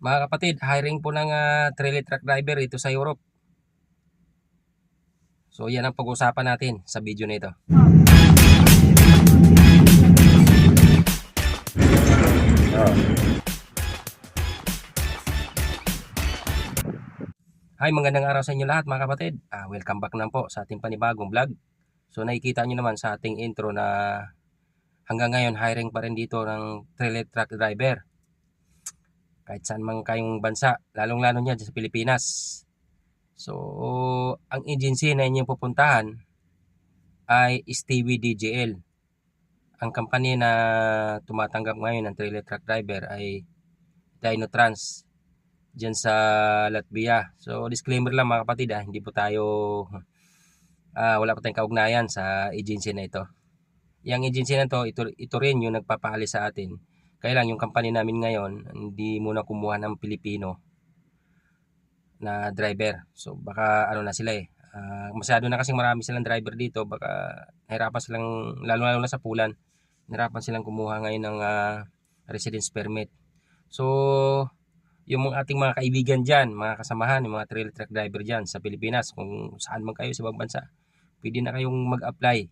Mga kapatid, hiring po ng uh, trailer truck driver ito sa Europe. So yan ang pag-uusapan natin sa video na ito. Hi, magandang araw sa inyo lahat mga kapatid. Ah, welcome back na po sa ating panibagong vlog. So nakikita nyo naman sa ating intro na hanggang ngayon hiring pa rin dito ng trailer truck driver kahit saan man kayong bansa, lalong-lalo niya sa Pilipinas. So, ang agency na inyong pupuntahan ay Stevie DGL. Ang company na tumatanggap ngayon ng trailer truck driver ay Dynotrans dyan sa Latvia. So, disclaimer lang mga kapatid ah, hindi po tayo ah, wala pa tayong kaugnayan sa agency na ito. Yung agency na to, ito, ito rin yung nagpapaalis sa atin kaya lang yung company namin ngayon, hindi muna kumuha ng Pilipino na driver. So baka ano na sila eh. Uh, masyado na kasing marami silang driver dito. Baka nahirapan silang, lalo-lalo na sa pulan, nahirapan silang kumuha ngayon ng uh, residence permit. So yung mga ating mga kaibigan dyan, mga kasamahan, yung mga trailer truck driver dyan sa Pilipinas, kung saan man kayo sa ibang bansa, pwede na kayong mag-apply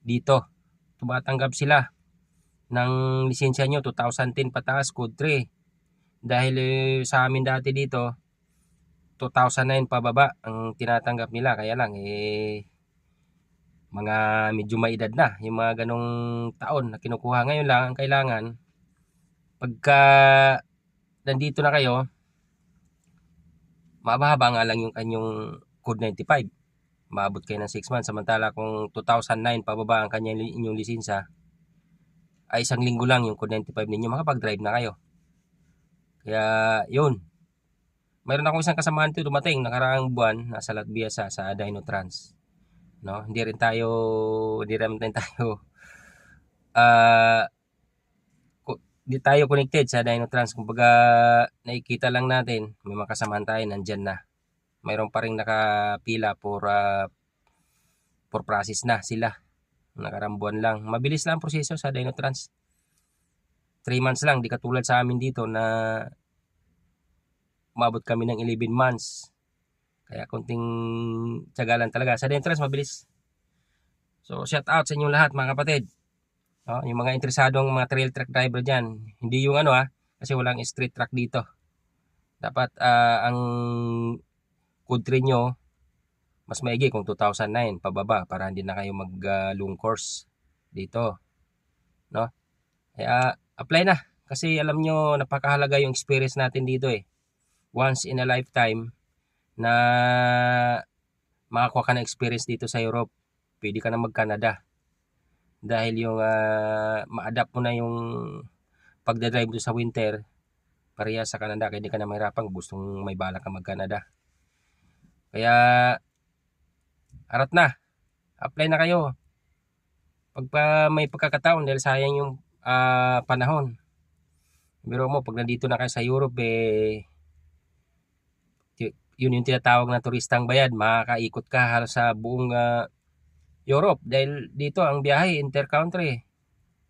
dito. Tumatanggap sila ng lisensya nyo 2010 pataas code 3 dahil eh, sa amin dati dito 2009 pababa ang tinatanggap nila. Kaya lang eh mga medyo may edad na yung mga ganong taon na kinukuha. Ngayon lang ang kailangan pagka nandito na kayo mababa nga lang yung kanyang code 95 maabot kayo ng 6 months. Samantala kung 2009 pababa ang kanyang inyong lisensya ay isang linggo lang yung code 95 ninyo makapag-drive na kayo. Kaya yun. Mayroon akong isang kasamahan dito dumating nakaraang buwan nasa Latvia sa sa Dynotrans. No, hindi rin tayo hindi rin tayo uh, hindi tayo connected sa Dynotrans. Kumbaga nakikita lang natin may makasamahan tayo nandiyan na. Mayroon pa ring nakapila for uh, for process na sila nakarambuan lang. Mabilis lang ang proseso sa Dynotrans. 3 months lang, di katulad sa amin dito na umabot kami ng 11 months. Kaya konting tsagalan talaga. Sa Dynotrans, mabilis. So, shout out sa inyong lahat mga kapatid. Oh, yung mga interesadong mga trail truck driver dyan. Hindi yung ano ha, kasi walang street truck dito. Dapat uh, ang code nyo mas maigi kung 2009 pababa para hindi na kayo mag uh, long course dito no? Kaya apply na. Kasi alam nyo napakahalaga yung experience natin dito eh. Once in a lifetime na makakuha ka ng experience dito sa Europe pwede ka na mag Canada dahil yung uh, ma-adapt mo na yung pagdadrive do sa winter pareha sa Canada. Kaya hindi ka na mahirapan gustong may balak ka mag Canada kaya arat na. Apply na kayo. Pagpa may pagkakataon dahil sayang yung uh, panahon. Pero mo, pag nandito na kayo sa Europe, eh, yun yung tinatawag na turistang bayad. Makakaikot ka halos sa buong uh, Europe. Dahil dito, ang biyahe, intercountry.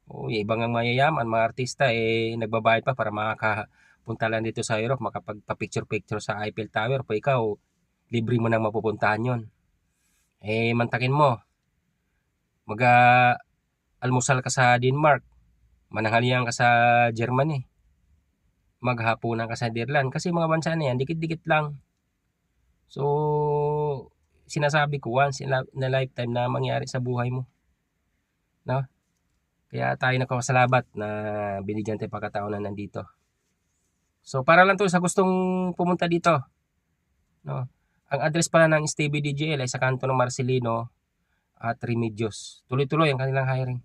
O, yung ibang ang mayayaman, mga artista, eh, nagbabayad pa para makakapunta lang dito sa Europe, makapagpa-picture-picture sa Eiffel Tower. Pa ikaw, libre mo nang mapupuntahan yon eh mantakin mo. Mag almusal ka sa Denmark. Mananghalian ka sa Germany. Maghapunan ka sa Netherlands. Kasi mga bansa na yan dikit-dikit lang. So sinasabi ko once in a, in a lifetime na mangyari sa buhay mo. No? Kaya tayo nakakasalabat na binigyan tayo pagkataon na nandito. So para lang to sa gustong pumunta dito. No ang address pala ng Stevie DGL ay sa kanto ng Marcelino at Remedios. Tuloy-tuloy ang kanilang hiring.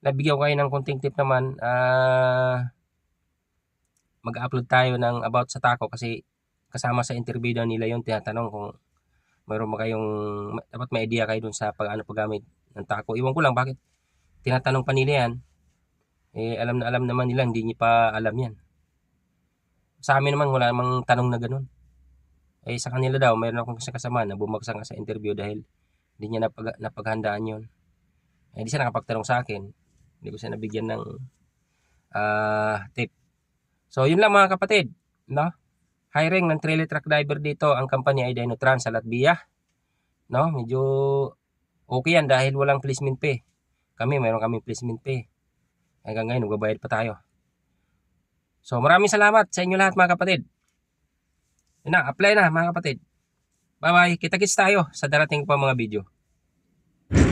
Nabigyan ko kayo ng konting tip naman. Uh, mag-upload tayo ng about sa tako kasi kasama sa interview na nila yung tinatanong kung mayroon ba kayong dapat may idea kayo dun sa pag ano paggamit ng tako. Iwan ko lang bakit tinatanong pa nila yan. Eh alam na alam naman nila hindi niya pa alam yan. Sa amin naman wala namang tanong na ganun. Eh sa kanila daw, mayroon akong kasama na bumagsak sa interview dahil hindi niya napag, napaghandaan yon. Eh hindi siya nakapagtanong sa akin. Hindi ko siya nabigyan ng uh, tip. So yun lang mga kapatid, no? Hiring ng trailer truck driver dito ang company ay Dinotrans sa Latvia. No, medyo okay yan dahil walang placement pay. Kami mayroon kami placement pay. Hanggang ngayon nagbabayad pa tayo. So maraming salamat sa inyo lahat mga kapatid. Yun na, apply na mga kapatid. Bye bye. Kita-kits tayo sa darating pa mga video.